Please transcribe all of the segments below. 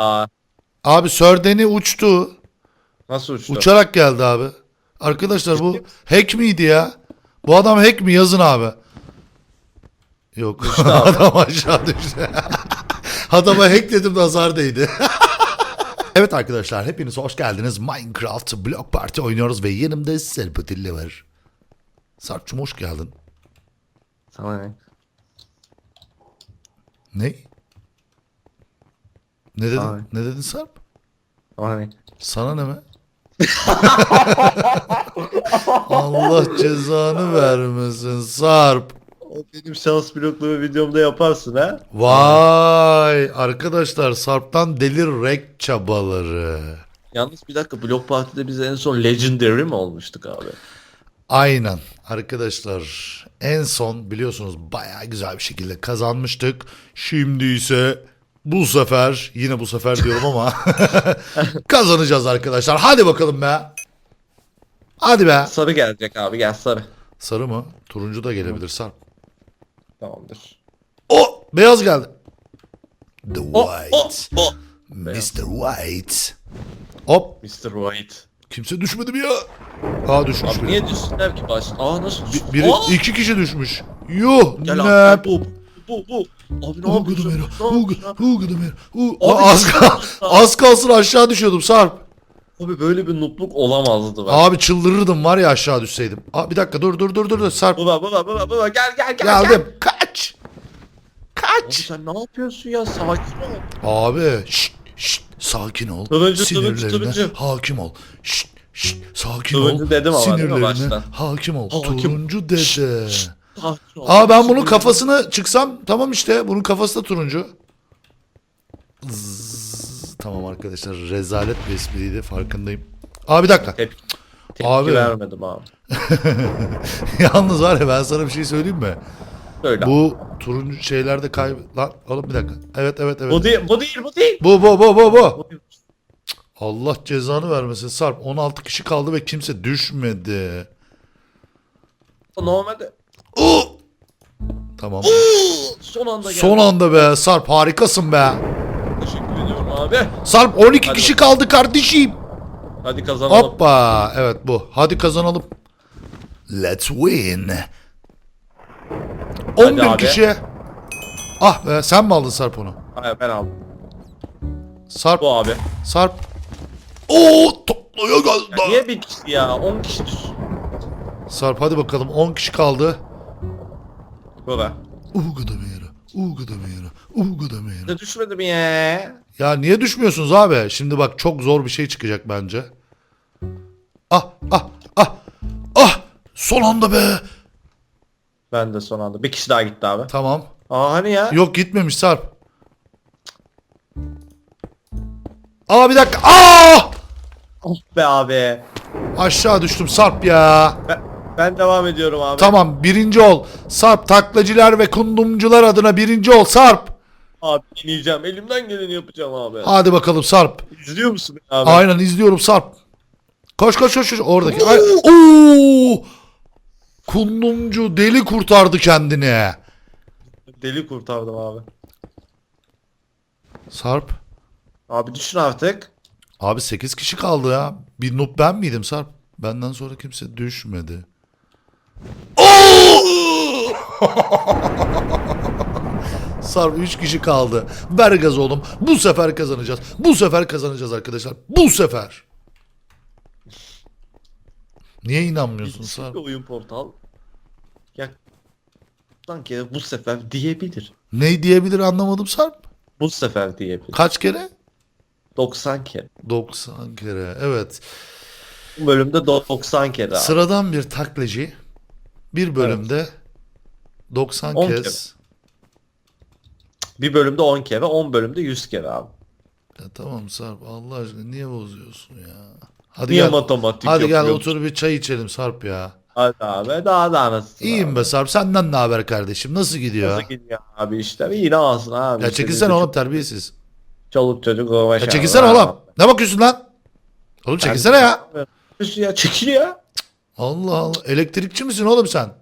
Aa, Abi Sördeni uçtu. nasıl uçtu? Uçarak geldi abi. Arkadaşlar bu hack miydi ya? Bu adam hack mi? Yazın abi. Yok. adam aşağı düştü. Adama hack dedim nazar değdi. evet arkadaşlar hepiniz hoş geldiniz. Minecraft Block Party oynuyoruz ve yanımda Serpatilla var. Sarp'cum hoş geldin. Sana ne? Ne? Ne dedin? Abi. Ne dedin Sarp? Ne? Sana ne mi? Allah cezanı vermesin Sarp. O benim şans bloklu videomda yaparsın ha? Vay arkadaşlar Sarp'tan delir rek çabaları. Yalnız bir dakika Blok Party'de biz en son Legendary mi olmuştuk abi? Aynen arkadaşlar en son biliyorsunuz bayağı güzel bir şekilde kazanmıştık. Şimdi ise bu sefer yine bu sefer diyorum ama kazanacağız arkadaşlar. Hadi bakalım be. Hadi be. Sarı gelecek abi gel sarı. Sarı mı? Turuncu da gelebilir Sarp. Tamamdır. O beyaz geldi. The O, o, White. o. Mr. White. Hop. Mr. White. Kimse düşmedi mi ya? Aa düşmüş Abi biri. niye düşsünler ki baş? Aa nasıl düştü? Biri Aa! iki kişi düşmüş. Yuh Gel ne? abi bu bu. Abi ne Hu yapıyorsun? gıdımero, Ne hu yapıyorsun? gı- hu gıdımero, hu- Abi, Az, kal- az kalsın aşağı düşüyordum Sarp. Abi böyle bir nutluk olamazdı bak. Abi çıldırırdım var ya aşağı düşseydim. Aa, bir dakika dur dur dur dur dur Sarp. Baba baba baba baba gel gel gel. Geldim. Kaç. Abi Kaç. sen ne yapıyorsun ya? Sakin ol. Abi şşt şşt sakin ol. Turuncu, Sinirlerine turuncu, turuncu. hakim ol. Şşt şşt sakin Turuncu ol. dedim ama değil mi Sinirlerine baştan? hakim ol. Hakim. Turuncu dede. Sakin ol. Aa ben bunun kafasını çıksam tamam işte bunun kafası da turuncu. Zzz, tamam arkadaşlar rezalet bir espriydi farkındayım. Aa bir dakika. Tep tepki Abi. vermedim abi. Yalnız var ya ben sana bir şey söyleyeyim mi? Böyle. Bu, turuncu şeylerde kay... Lan oğlum bir dakika. Evet evet evet. bu değil, bu değil, bu değil. Bu bu bu bu bu. Allah cezanı vermesin Sarp. 16 kişi kaldı ve kimse düşmedi. Normalde Oo! Tamam. son anda geldi. Son anda be Sarp harikasın be. Teşekkür ediyorum abi. Sarp 12 Hadi kişi kaldı kardeşim. Hadi kazanalım. Hoppa. Evet bu. Hadi kazanalım. Let's win. 11 abi. kişi. Ah be sen mi aldın Sarp onu? Hayır ben aldım. Sarp. Bu abi. Sarp. Oo toplaya geldi. Ya niye bir kişi ya? 10 kişi düş. Sarp hadi bakalım 10 kişi kaldı. Bu be. Ugu da meyra. Ugu da meyra. Ugu da meyra. Ne düşmedi mi ya? Ya niye düşmüyorsunuz abi? Şimdi bak çok zor bir şey çıkacak bence. Ah ah ah ah son anda be. Ben de son anda. Bir kişi daha gitti abi. Tamam. Aa hani ya? Yok gitmemiş Sarp. Aa bir dakika. Aa! Oh be abi. Aşağı düştüm Sarp ya. Ben, ben devam ediyorum abi. Tamam birinci ol. Sarp taklacılar ve kundumcular adına birinci ol Sarp. Abi deneyeceğim. Elimden geleni yapacağım abi. Hadi bakalım Sarp. İzliyor musun abi? Aynen izliyorum Sarp. Koş koş koş koş oradaki. Ay, Oo! Kundumcu deli kurtardı kendini. Deli kurtardım abi. Sarp. Abi düşün artık. Abi 8 kişi kaldı ya. Bir noob ben miydim Sarp? Benden sonra kimse düşmedi. Sarp 3 kişi kaldı. Ver gaz oğlum. Bu sefer kazanacağız. Bu sefer kazanacağız arkadaşlar. Bu sefer. Niye inanmıyorsun Sarp? Oyun portal. Ya sanki bu sefer diyebilir. Ne diyebilir anlamadım Sarp. Bu sefer diyebilir. Kaç kere? 90 kere. 90 kere. Evet. Bu bölümde 90 kere abi. Sıradan bir taklacı bir bölümde 90 On kez. Bir bölümde 10 kere, 10 bölümde 100 kere abi. Ya tamam Sarp Allah aşkına niye bozuyorsun ya? Hadi Niye gel. matematik Hadi gel otur bir çay içelim Sarp ya. Hadi abi daha da anasını. İyiyim abi. be Sarp. Senden ne haber kardeşim? Nasıl gidiyor? Nasıl gidiyor abi işte? İyi ne olsun abi. Ya İşte çekilsene oğlum terbiyesiz. Çoluk çocuk uğraş Ya abi. çekilsene Ha. oğlum. Ne bakıyorsun lan? Oğlum çekilsene ya. Ya çekil ya. Allah Allah. Elektrikçi misin oğlum sen?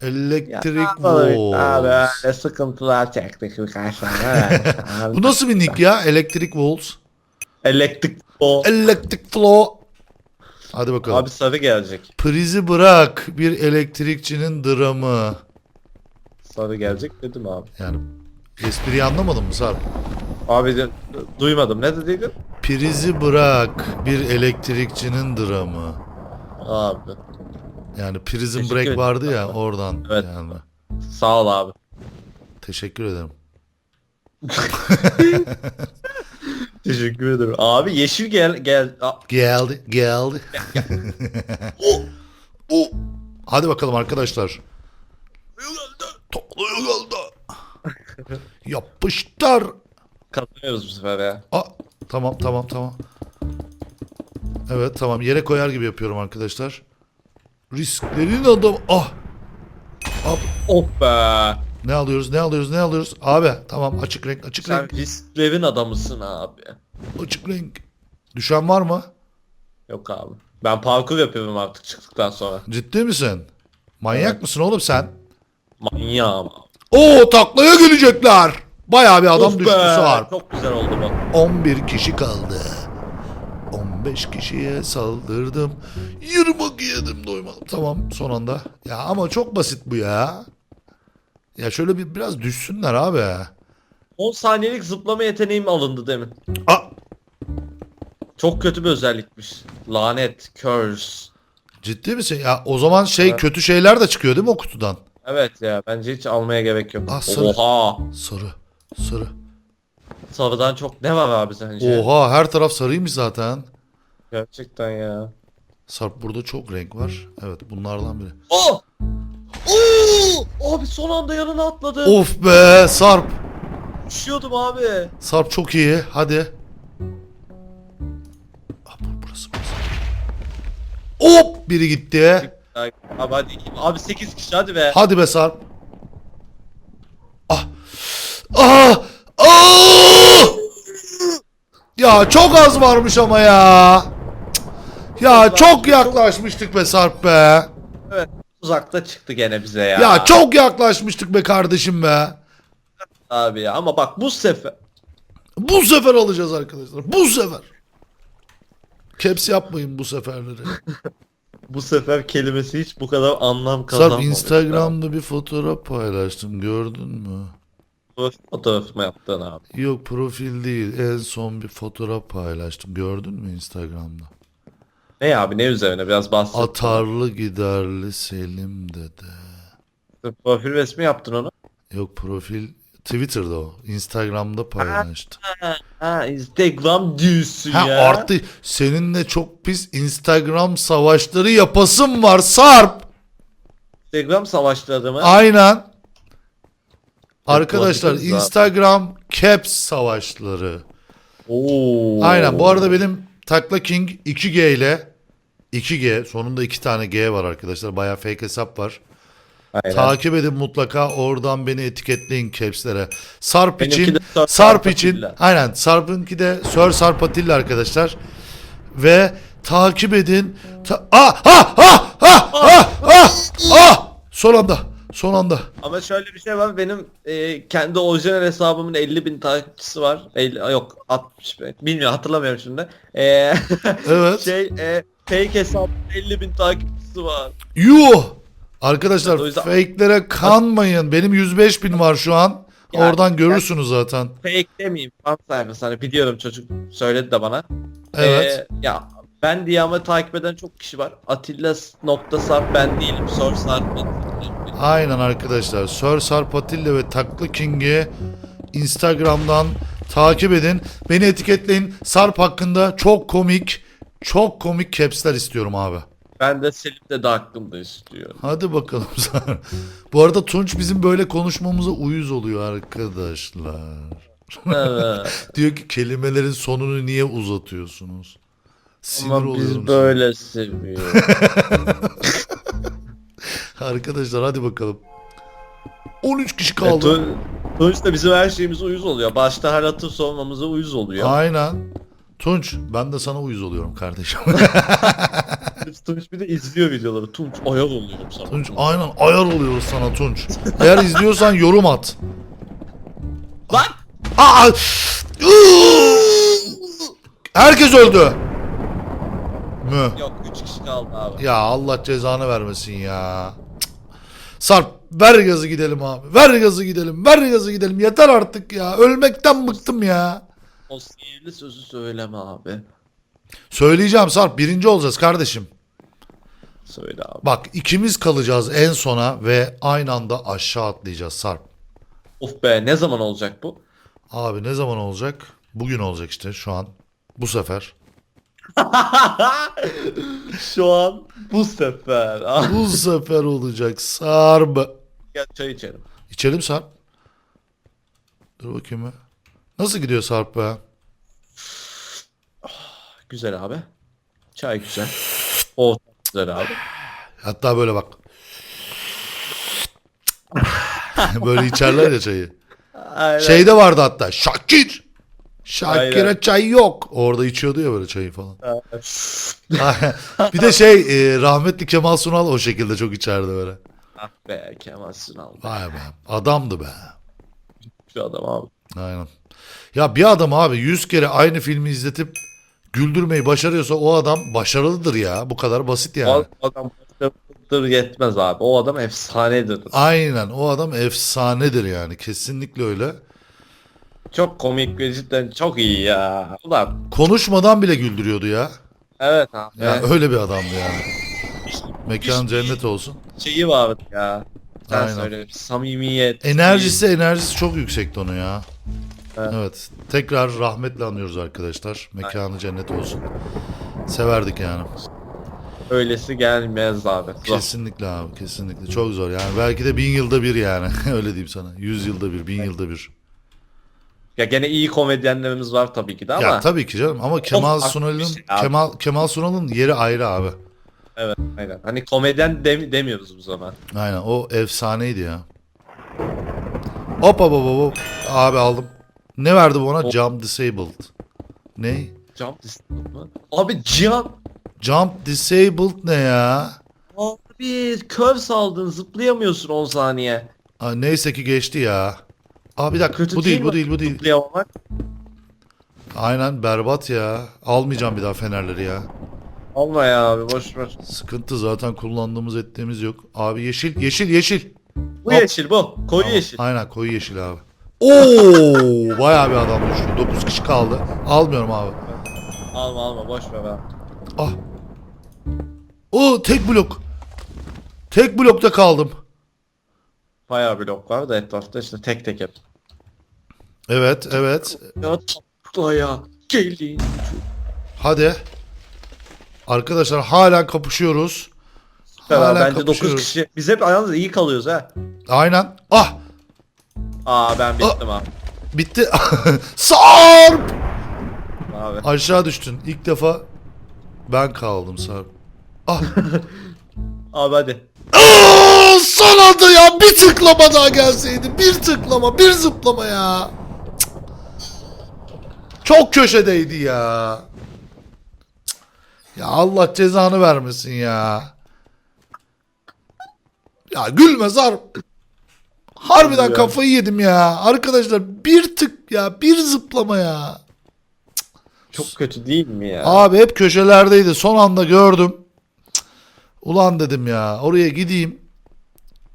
Elektrik Abi Walls. öyle sıkıntılar çektik birkaç tane. Bu nasıl bir nick ya? Elektrik Walls. Elektrik o. Electric Flow. Hadi bakalım. Abi sarı gelecek. Prizi bırak. Bir elektrikçinin dramı. Sarı gelecek dedim abi. Yani espriyi anlamadın mı Sarp? Abi de, duymadım. Ne dediydin? Prizi bırak. Bir elektrikçinin dramı. Abi. Yani Prison Teşekkür Break ederim. vardı ya oradan. Evet. Yani. Sağ ol abi. Teşekkür ederim. Teşekkür ederim. Abi yeşil gel gel. Geldi, geldi. o, o. Hadi bakalım arkadaşlar. Topluyor geldi. Yapıştır. kazanıyoruz bu sefer ya. Aa, tamam tamam tamam. Evet tamam yere koyar gibi yapıyorum arkadaşlar. Risklerin adam. Ah. Ab- Oh be. Ne alıyoruz ne alıyoruz ne alıyoruz? Abi tamam açık renk açık Sen renk risklerin adamısın abi. açık renk. Düşen var mı? Yok abi. Ben parkur yapıyorum artık çıktıktan sonra. Ciddi misin? Manyak Evet. mısın oğlum sen? Manyağım. Oo taklaya gelecekler. Bayağı bir adam düştü be, Sarp. Çok güzel oldu bu. 11 kişi kaldı. 15 kişiye saldırdım. 20 yedim doymadım. Tamam son anda. Ya ama çok basit bu ya. Ya şöyle bir biraz düşsünler abi. 10 saniyelik zıplama yeteneğim alındı demin. Aa, Çok kötü bir özellikmiş. Lanet, curse. ciddi misin? Ya o zaman şey Evet. kötü şeyler de çıkıyor değil mi o kutudan? Evet ya bence hiç almaya gerek yok. Ah, sarı. Oha. Sarı. Sarı. Sarıdan çok ne var abi sence? Oha her taraf sarıymış zaten. Gerçekten ya. Sarp burada çok renk var. Evet bunlardan biri. Oh! Oo! Abi son anda yanına atladı. Of be Sarp. Düşüyordum abi. Sarp çok iyi. Hadi. Ah, bu- burası burası. Hop biri gitti. Abi hadi. Abi 8 kişi hadi be. Hadi be Sarp. Ah. Ah. Ah. Ya çok az varmış ama ya. Ya çok yaklaşmıştık be Sarp be. Evet. Uzakta çıktı gene bize ya. Ya çok yaklaşmıştık be kardeşim be. Abi ya ama bak bu sefer. Bu sefer alacağız arkadaşlar. Bu sefer. Caps yapmayın bu seferleri. Bu sefer kelimesi hiç bu kadar anlam Sarp kazanmamış. Instagram'da bir fotoğraf paylaştım gördün mü? Fotoğraf mı yaptın abi? Yok profil değil en son bir fotoğraf paylaştım gördün mü Instagram'da? Ne abi ne üzerine biraz bahset. Atarlı giderli Selim dede. Profil resmi yaptın onu. Yok profil Twitter'da o. Instagram'da paylaştım. Ha Instagram diyorsun Ha ya. artı seninle çok pis Instagram savaşları yapasım var Sarp. Instagram savaşları mı? Aynen. Arkadaşlar. Instagram Caps savaşları. Oo. Aynen bu arada benim Takla King 2G ile 2G sonunda 2 tane G var arkadaşlar. Bayağı fake hesap var. Aynen. Takip edin mutlaka oradan beni etiketleyin capslere. Sarp Benimki için de Sir Sarp Sarp için Atilla. aynen Sarp'ınki de Sir Sarp Atilla arkadaşlar. Ve takip edin. Ta- ah ah ah ah ah ah ah son anda son anda. Ama şöyle bir şey var benim e, kendi orijinal hesabımın 50 bin takipçisi var. 50, yok 60 bin. Bilmiyorum hatırlamıyorum şimdi. E, Evet. şey e, fake hesabımın 50 bin takipçisi var. Yuh! Arkadaşlar O yüzden- fake'lere kanmayın. Benim 105 bin var şu an. Yani- Oradan görürsünüz zaten. Fake demeyeyim. Fan sayfası hani biliyorum çocuk söyledi de bana. Evet. E, ya ben diye ama takip eden çok kişi var. Atilla nokta sarp ben değilim. Sor sarp. Aynen arkadaşlar. Sir Sarp Atilla ve Taklı King'i Instagram'dan takip edin. Beni etiketleyin. Sarp hakkında çok komik, çok komik capsler istiyorum abi. Ben de Selim de de hakkında istiyorum. Hadi bakalım Sarp. Bu arada Tunç bizim böyle konuşmamıza uyuz oluyor arkadaşlar. Evet. Diyor ki kelimelerin sonunu niye uzatıyorsunuz? Sinir Ama oluyorum. biz böyle seviyoruz. Arkadaşlar hadi bakalım. 13 kişi E, kaldı. Tu- Tunç da bizim her şeyimize uyuz oluyor. Başta hal hatır sormamıza uyuz oluyor. Aynen. Tunç ben de sana uyuz oluyorum kardeşim. Tunç bir de izliyor videoları. Tunç ayar oluyorum sana. Tunç aynen ayar oluyoruz sana Tunç. Eğer izliyorsan yorum at. Lan! Aa! Herkes öldü. Mü? Yok 3 kişi kaldı abi. Ya Allah cezanı vermesin ya. Cık. Sarp ver gazı gidelim abi. Ver gazı gidelim. Ver gazı gidelim. Yeter artık ya. Ölmekten bıktım ya. O sihirli sözü söyleme abi. Söyleyeceğim Sarp birinci olacağız kardeşim. Söyle abi. Bak ikimiz kalacağız en sona ve aynı anda aşağı atlayacağız Sarp. Of be ne zaman olacak bu? Abi ne zaman olacak? Bugün olacak işte şu an. Bu sefer. Şu an bu sefer. Ah, Bu sefer olacak Sarp. Gel çay içelim. İçelim Sarp. Dur bakayım bir. Nasıl gidiyor Sarp be? Güzel abi. Çay güzel. O güzel abi. Hatta böyle bak. böyle içerler ya çayı. Aynen. Şeyde vardı hatta. Şakir. Şakir'e Aynen. çay yok. Orada içiyordu ya böyle çayı falan. Bir de şey e, rahmetli Kemal Sunal o şekilde çok içerdi böyle. ah be Kemal Sunal. be. Vay be. Adamdı be. Şu adam abi. Aynen. Ya bir adam abi 100 kere aynı filmi izletip güldürmeyi başarıyorsa o adam başarılıdır ya. Bu kadar basit yani. O adam başarılıdır yetmez abi. O adam efsanedir. Aynen o adam efsanedir yani. Kesinlikle öyle. Çok komik ve cidden çok iyi ya. Ulan Konuşmadan bile güldürüyordu ya. evet abi. Ya Evet. öyle bir adamdı yani. Mekan cennet olsun. Şeyi vardı ya. Sen Aynen. söyle. Samimiyet. Enerjisi enerjisi çok yüksekti onun ya. Evet. Evet. Tekrar rahmetle anıyoruz arkadaşlar. Mekanı cennet olsun. Severdik yani. Öylesi gelmez abi. Zor. Kesinlikle abi kesinlikle. Çok zor yani. Belki de bin yılda bir yani. Öyle diyeyim sana. Yüz yılda bir, bin yılda bir. Ya gene iyi komedyenlerimiz var tabii ki de ama. Ya tabii ki canım ama Kemal Sunal'ın şey abi. Kemal Kemal Sunal'ın yeri ayrı abi. Evet aynen. Hani komedyen dem- demiyoruz bu zaman. Aynen o efsaneydi ya. Hop hop hop hop. Abi aldım. Ne verdi bu ona? Hop. Jump disabled. Ne? Jump distance mı? Abi Cihan. Jump disabled ne ya? Abi curve saldın zıplayamıyorsun 10 saniye. Aa, neyse ki geçti ya. Aa bir dakika Kötü bu değil mi? bu değil bu değil. Zıplayamamak. Aynen berbat ya. Almayacağım bir daha fenerleri ya. Alma ya abi boş ver. Sıkıntı zaten kullandığımız ettiğimiz yok. Abi yeşil yeşil yeşil. Bu Hop. yeşil bu. Koyu Tamam, yeşil. Aynen koyu yeşil abi. Oo bayağı bir adam düştü. 9 kişi kaldı. Almıyorum abi. Alma alma boş ver abi. Ah. O tek blok. Tek blokta kaldım. Bayağı blok var da etrafta işte tek tek hep. Evet evet. Ya tatlaya gelin. Hadi. Arkadaşlar hala kapışıyoruz. Hala Bence 9 kapışıyoruz. kişi. Biz hep yalnız iyi kalıyoruz ha. Aynen. Ah Aa ben bittim abi. bitti. Sarp. Abi. Aşağı düştün. İlk defa ben kaldım Sarp. Ah. Abi hadi. Aa, son anda ya bir tıklama daha gelseydi. Bir tıklama, bir zıplama ya. Cık. Çok köşedeydi ya. Cık. Ya Allah cezanı vermesin ya. Ya gülme Sarp. Harbiden Ya. kafayı yedim ya. Arkadaşlar bir tık ya, bir zıplama ya. Çok kötü değil mi ya? Abi hep köşelerdeydi. Son anda gördüm. Cık. Ulan dedim ya oraya gideyim.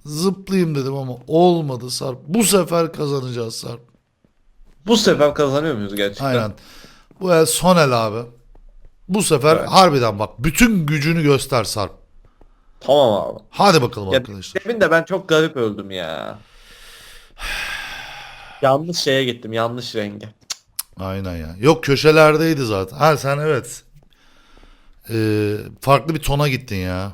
Zıplayayım dedim ama olmadı Sarp. Bu sefer kazanacağız Sarp. Bu sefer kazanıyor muyuz gerçekten? Aynen. Bu el son el abi. Bu sefer Evet. harbiden bak bütün gücünü göster Sarp. Tamam abi. Hadi bakalım Ya, arkadaşlar. demin de ben çok garip öldüm ya. yanlış şeye gittim, yanlış renge. Aynen ya. Yok köşelerdeydi zaten. Ha sen evet. Ee, farklı bir tona gittin ya.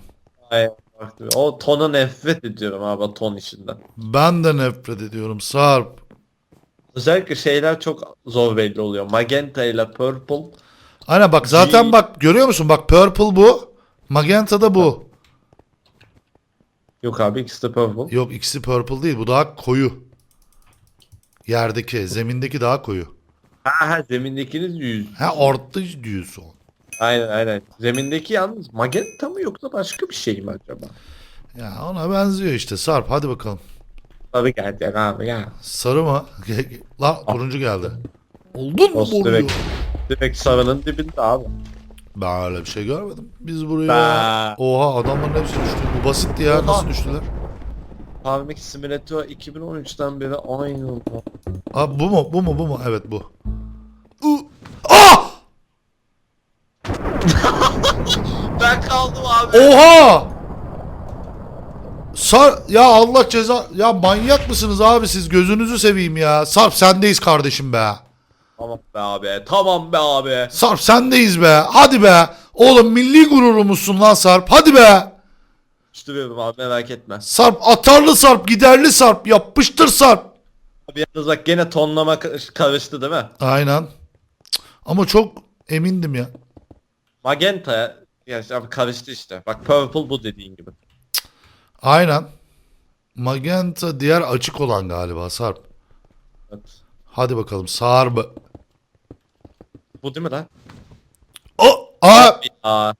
Ay, bak, o tona nefret ediyorum abi o ton işinden. Ben de nefret ediyorum Sarp. Özellikle şeyler çok zor belli oluyor. Magenta ile purple. Aynen bak zaten G- bak görüyor musun? Bak purple bu. Magenta da bu. Yok abi ikisi de purple. Yok ikisi purple değil. Bu daha koyu. Yerdeki, zemindeki daha koyu. Ha ha zemindekiniz 100. Ha orta diyorsun. Aynen aynen. Zemindeki yalnız magenta mı yoksa başka bir şey mi acaba? Ya ona benziyor işte Sarp hadi bakalım. Tabii gelecek abi ya. Sarı mı? La turuncu geldi. Oldun mu Olsun boruyu? direkt. Direkt sarının dibinde abi. Ben öyle bir şey görmedim. Biz buraya... Be. Oha adamların hepsi düştü. Bu basitti ya. Nasıl düştüler? Farming Simulator 2013'ten beri aynı. Abi bu mu? Bu mu? Bu mu? Evet bu. U- Ah! Ben kaldım abi. Oha! Sar ya Allah ceza ya manyak mısınız abi siz gözünüzü seveyim ya. Sarp sendeyiz kardeşim be. Tamam be abi. Tamam be abi. Sarp sendeyiz be. Hadi be. Oğlum milli gururumuzsun lan Sarp. Hadi be. Düştürüyorum abi merak etme. Sarp atarlı Sarp, giderli Sarp, yapıştır Sarp. Abi yalnız bak gene tonlama ka- karıştı değil mi? Aynen. Ama çok emindim ya. Magenta ya abi karıştı işte. Bak purple bu dediğin gibi. Aynen. Magenta diğer açık olan galiba Sarp. Evet. Hadi bakalım Sarp. Bu değil mi lan? O, aa, Aa,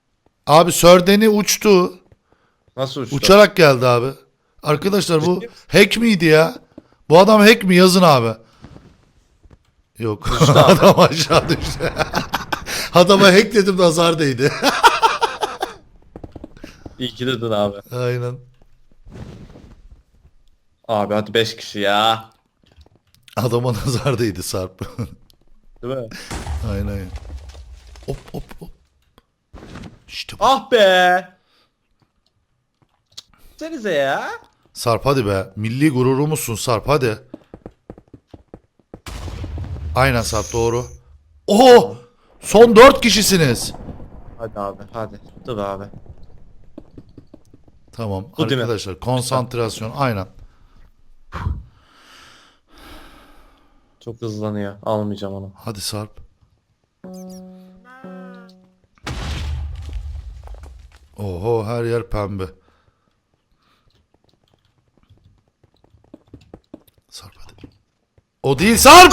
abi Sördeni uçtu. Nasıl uçtu? Uçarak geldi abi. Arkadaşlar bu hack miydi ya? Bu adam hack mi? Yazın abi. Yok. adam aşağı düştü. Adama hack dedim nazar değdi. İyi ki dedin abi. Aynen. Abi hadi 5 kişi ya. Adama nazar değdi Sarp. Değil mi? aynen. Hop hop hop. İşte bu. Ah be. Senize ya. Sarp hadi be. Milli gururumuzsun Sarp hadi. Aynen Sarp doğru. Oo! Son dört kişisiniz. Hadi abi hadi. Dur abi. Tamam Bu değil mi? arkadaşlar konsantrasyon aynen. Çok hızlanıyor. Almayacağım onu. Hadi Sarp. Oho her yer pembe. Sarp hadi. O değil Sarp!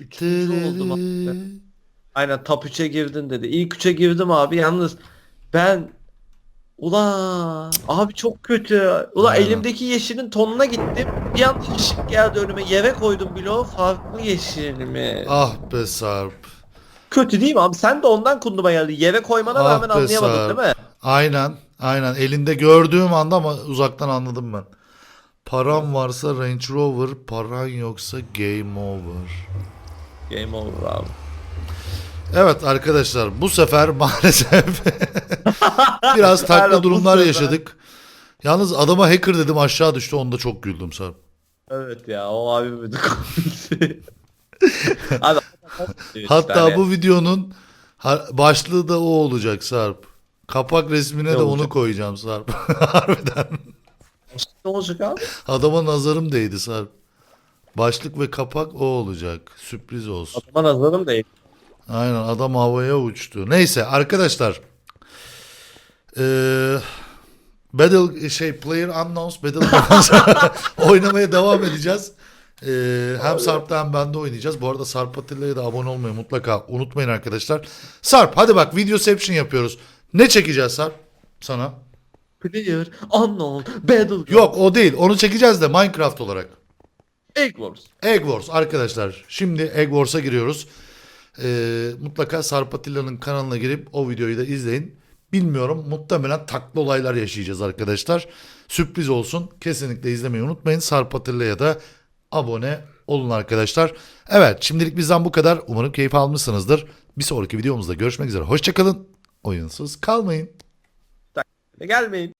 Üçüncü oldum abi. Aynen top 3'e girdin dedi. İlk 3'e girdim abi yalnız ben Ula abi çok kötü. Ula Aynen. elimdeki yeşilin tonuna gittim. Bir anda ışık geldi önüme. Yere koydum bloğu farklı yeşil mi? Ah be Sarp. Kötü değil mi abi? Sen de ondan kunduma geldi. Yere koymana Ah rağmen be anlayamadın Sarp. değil mi? Aynen. Aynen. Elinde gördüğüm anda ama uzaktan anladım ben. Param varsa Range Rover, paran yoksa Game Over. Game over abi. Evet arkadaşlar bu sefer maalesef biraz takla bu durumlar sefer. yaşadık. Yalnız adama hacker dedim aşağı düştü onda çok güldüm Sarp. Evet ya o abi bir komikti. abi Hatta hani bu videonun başlığı da o olacak Sarp. Kapak resmine Ne de onu olacak? koyacağım Sarp. Harbiden. ne olacak abi? Adama nazarım değdi Sarp. Başlık ve kapak o olacak. Sürpriz olsun. Adama nazarım değil. Aynen adam havaya uçtu. Neyse arkadaşlar. Eee Battle şey Player Unknowns Battle oynamaya devam edeceğiz. Eee hem Sarp'ta hem bende oynayacağız. Bu arada Sarp Atilla'ya da abone olmayı mutlaka unutmayın arkadaşlar. Sarp hadi bak videoception yapıyoruz. Ne çekeceğiz Sarp sana? Player, unknown, battle, Yok o değil. Onu çekeceğiz de Minecraft olarak. Egg Wars. Egg Wars arkadaşlar. Şimdi Egg Wars'a giriyoruz. Ee, mutlaka Sarp Atilla'nın kanalına girip o videoyu da izleyin. Bilmiyorum muhtemelen taklı olaylar yaşayacağız arkadaşlar. Sürpriz olsun. Kesinlikle izlemeyi unutmayın. Sarp Atilla'ya da abone olun arkadaşlar. Evet şimdilik bizden bu kadar. Umarım keyif almışsınızdır. Bir sonraki videomuzda görüşmek üzere. Hoşçakalın. Oyunsuz kalmayın. Gelmeyin.